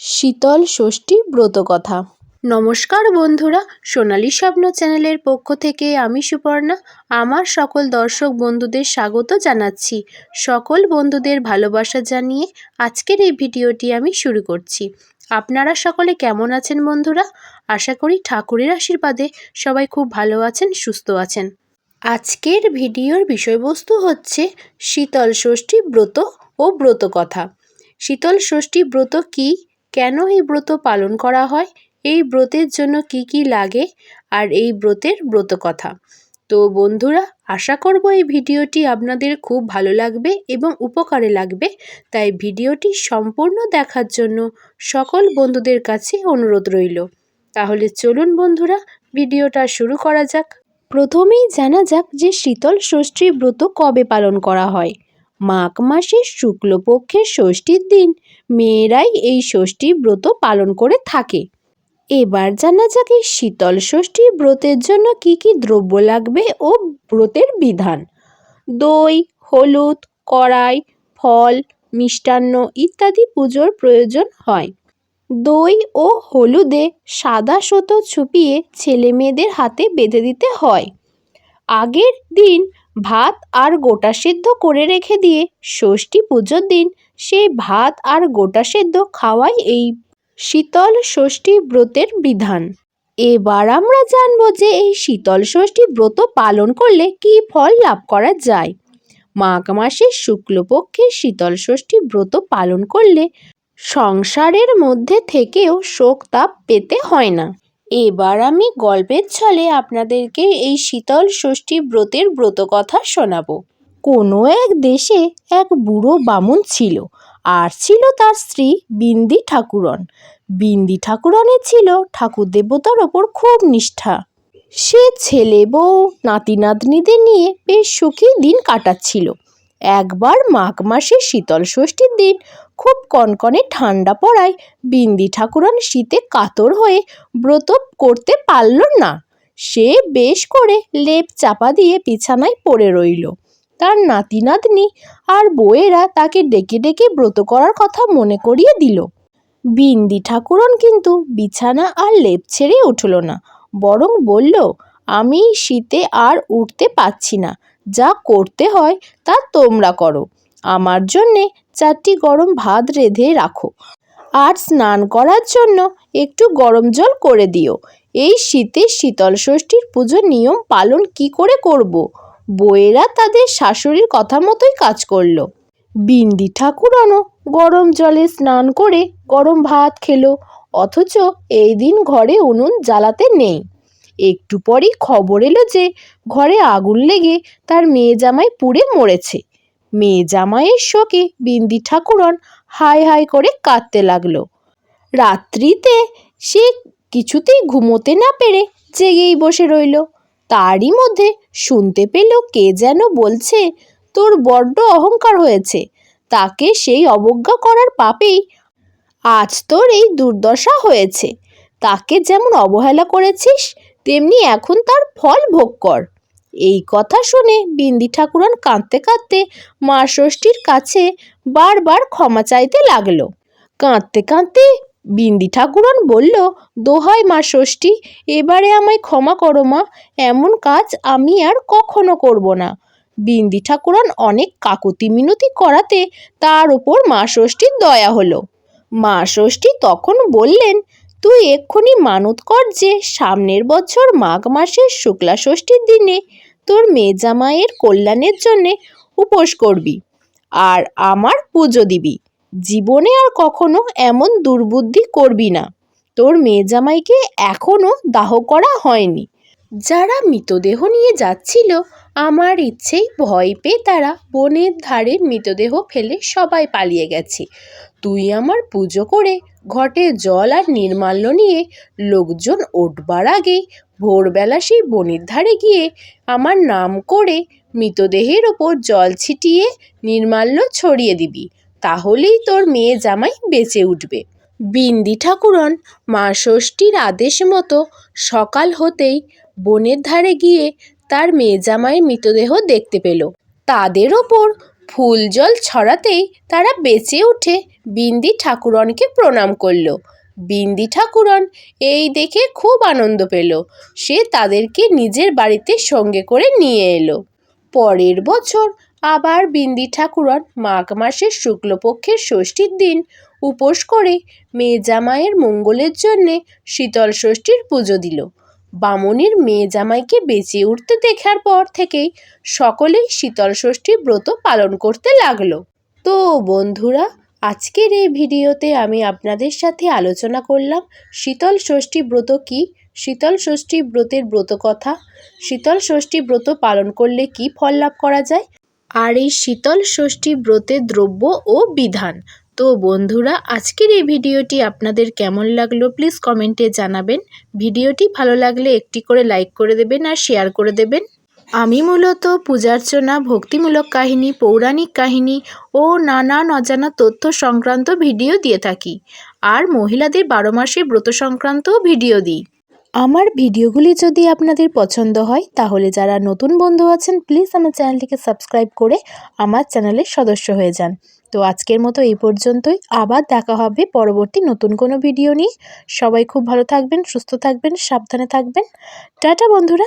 শীতল ষষ্ঠী ব্রতকথা। নমস্কার বন্ধুরা, সোনালী স্বপ্ন চ্যানেলের পক্ষ থেকে আমি সুপর্ণা। আমার সকল দর্শক বন্ধুদের স্বাগত জানাচ্ছি। সকল বন্ধুদের ভালোবাসা জানিয়ে আজকের এই ভিডিওটি আমি শুরু করছি। আপনারা সকলে কেমন আছেন বন্ধুরা? আশা করি ঠাকুরের আশীর্বাদে সবাই খুব ভালো আছেন, সুস্থ আছেন। আজকের ভিডিওর বিষয়বস্তু হচ্ছে শীতল ষষ্ঠী ব্রত ও ব্রতকথা। শীতল ষষ্ঠী ব্রত কী? কেন এই ব্রত পালন করা হয়? এই ব্রতের জন্য কি কি লাগে? আর এই ব্রতের ব্রত কথা। তো বন্ধুরা, আশা করব এই ভিডিওটি আপনাদের খুব ভালো লাগবে এবং উপকারে লাগবে। তাই ভিডিওটি সম্পূর্ণ দেখার জন্য সকল বন্ধুদের কাছে অনুরোধ রইল। তাহলে চলুন বন্ধুরা, ভিডিওটা শুরু করা যাক। প্রথমেই জানা যাক যে শীতল ষষ্ঠী ব্রত কবে পালন করা হয়। মাঘ মাসের শুক্লপক্ষের ষষ্ঠীর দিন মেয়েরাই এই ষষ্ঠী ব্রত পালন করে থাকে। এবার জানা যাক এই শীতল ষষ্ঠী ব্রতের জন্য কি কি দ্রব্য লাগবে ও ব্রতের বিধান। দই, হলুদ, কড়াই, ফল, মিষ্টান্ন ইত্যাদি পুজোর প্রয়োজন হয়। দই ও হলুদে সাদা সুতো ছুপিয়ে ছেলে মেয়েদের হাতে বেঁধে দিতে হয়। আগের দিন ভাত আর গোটা সেদ্ধ করে রেখে দিয়ে ষষ্ঠী পুজোর দিন সেই ভাত আর গোটা সেদ্ধ খাওয়াই এই শীতল ষষ্ঠী ব্রতের বিধান। এবার আমরা জানব যে এই শীতল ষষ্ঠী ব্রত পালন করলে কি ফল লাভ করা যায়। মাঘ মাসের শুক্লপক্ষে শীতল ষষ্ঠী ব্রত পালন করলে সংসারের মধ্যে থেকেও শোক তাপ পেতে হয় না। এবার আমি গল্পের ছলে আপনাদেরকে এই শীতল ষষ্ঠী ব্রতের ব্রত কথা শোনাবো। কোনো এক দেশে এক বুড়ো বামুন ছিল, আর ছিল তার স্ত্রী বিন্দি ঠাকুরন। বিন্দি ঠাকুরনের ছিল ঠাকুর দেবতার ওপর খুব নিষ্ঠা। সে ছেলে বউ, নাতি নাতনিদের নিয়ে বেশ সুখী দিন কাটাচ্ছিল। একবার মাঘ মাসের শীতল ষষ্ঠীর দিন খুব কনকনে ঠান্ডা পড়ায় বিন্দি ঠাকুরন শীতে কাতর হয়ে ব্রত করতে পারল না। সে বেশ করে লেপ চাপা দিয়ে বিছানায় পড়ে রইল। তার নাতি নাতনি আর বউয়েরা তাকে ডেকে ডেকে ব্রত করার কথা মনে করিয়ে দিল। বিন্দি ঠাকুরন কিন্তু বিছানা আর লেপ ছেড়ে উঠল না, বরং বলল, আমি শীতে আর উঠতে পারছি না। যা করতে হয় তা তোমরা করো। আমার জন্যে চারটি গরম ভাত রেঁধে রাখো আর স্নান করার জন্য একটু গরম জল করে দিও। এই শীতে শীতল ষষ্ঠীর পুজোর নিয়ম পালন কি করে করব। বউয়েরা তাদের শাশুড়ির কথা মতোই কাজ করল। বিন্দি ঠাকুরনও গরম জলে স্নান করে গরম ভাত খেলো, অথচ এই দিন ঘরে উনুন জ্বালাতে নেই। একটু পরই খবর এলো যে, ঘরে আগুন লেগে তার মেয়ে জামাই পুড়ে মরেছে। মেয়ে জামাইয়ের শোকে বিন্দি ঠাকুরন হাই হাই করে কাঁদতে লাগল। রাত্রিতে সে কিছুতেই ঘুমোতে না পেরে জেগেই বসে রইল। তারই মধ্যে শুনতে পেল কে যেন বলছে, তোর বড্ড অহংকার হয়েছে। তাকে সেই অবজ্ঞা করার পাপেই আজ তোর এই দুর্দশা হয়েছে। তাকে যেমন অবহেলা করেছিস, তেমনি এখন তার ফল ভোগ কর। এই কথা শুনে বিন্দি ঠাকুরন কাঁদতে কাঁদতে মা ষষ্ঠীর কাছে বারবার ক্ষমা চাইতে লাগল। কাঁদতে কাঁদতে বিন্দি ঠাকুরন বলল, দোহাই মা ষষ্ঠী, এবারে আমায় ক্ষমা করো মা, এমন কাজ আমি আর কখনো করব না। বিন্দি ঠাকুরন অনেক কাকুতি মিনতি করাতে তার ওপর মা ষষ্ঠীর দয়া হলো। মা ষষ্ঠী তখন বললেন, তুই এক্ষুনি মানত কর যে সামনের বছর মাঘ মাসের শুক্লা ষষ্ঠীর দিনে তোর মেয়ে জামাইয়ের কল্যাণের জন্যে উপোস করবি আর আমার পুজো দিবি। জীবনে আর কখনো এমন দুর্বুদ্ধি করবি না। তোর মেয়ে জামাইকে এখনও দাহ করা হয়নি। যারা মৃতদেহ নিয়ে যাচ্ছিল, আমার ইচ্ছেই ভয় পেয়ে তারা বনের ধারে মৃতদেহ ফেলে সবাই পালিয়ে গেছে। তুই আমার পুজো করে ঘটে জল আর নির্মাল্য নিয়ে লোকজন উঠবার আগেই ভোরবেলা সেই বনের ধারে গিয়ে আমার নাম করে মৃতদেহের ওপর জল ছিটিয়ে নির্মাল্য ছড়িয়ে দিবি, তাহলেই তোর মেয়ে জামাই বেঁচে উঠবে। বিন্দি ঠাকুরন, মা ষষ্ঠীর আদেশ মতো সকাল হতেই বনের ধারে গিয়ে তার মেয়ে জামাইয়ের মৃতদেহ দেখতে পেল। তাদের ওপর ফুল জল ছড়াতেই তারা বেঁচে উঠে বিন্দি ঠাকুরনকে প্রণাম করল। বিন্দি ঠাকুরন এই দেখে খুব আনন্দ পেল। সে তাদেরকে নিজের বাড়িতে সঙ্গে করে নিয়ে এলো। পরের বছর আবার বিন্দি ঠাকুরন মাঘ মাসের শুক্লপক্ষের ষষ্ঠীর দিন উপোস করে মেয়ে জামাইয়ের মঙ্গলের জন্যে শীতল ষষ্ঠীর পুজো দিল। বামুনির মেয়ে জামাইকে বেঁচে উঠতে দেখার পর থেকেই সকলেই শীতল ষষ্ঠী ব্রত পালন করতে লাগল। তো বন্ধুরা, আজকের এই ভিডিওতে আমি আপনাদের সাথে আলোচনা করলাম শীতল ষষ্ঠী ব্রত কি, শীতল ষষ্ঠী ব্রতের ব্রত কথা, শীতল ষষ্ঠী ব্রত পালন করলে কি ফল লাভ করা যায়, আর এই শীতল ষষ্ঠী ব্রতের দ্রব্য ও বিধান তো বন্ধুরা, আজকের এই ভিডিওটি আপনাদের কেমন লাগল প্লিজ কমেন্টে জানাবেন। ভিডিওটি ভালো লাগলে একটি করে লাইক করে দেবেন আর শেয়ার করে দেবেন। আমি মূলত পূজার্চনা, ভক্তিমূলক কাহিনী, পৌরাণিক কাহিনী ও নানান অজানা তথ্য সংক্রান্ত ভিডিও দিয়ে থাকি। আর মহিলাদের বারো মাসে ব্রত সংক্রান্তও ভিডিও দিই। আমার ভিডিওগুলি যদি আপনাদের পছন্দ হয়, তাহলে যারা নতুন বন্ধু আছেন প্লিজ আমার চ্যানেলটিকে সাবস্ক্রাইব করে আমার চ্যানেলের সদস্য হয়ে যান। তো আজকের মতো এই পর্যন্তই। আবার দেখা হবে পরবর্তী নতুন কোনো ভিডিও নিয়ে। সবাই খুব ভালো থাকবেন, সুস্থ থাকবেন, সাবধানে থাকবেন। টাটা বন্ধুরা!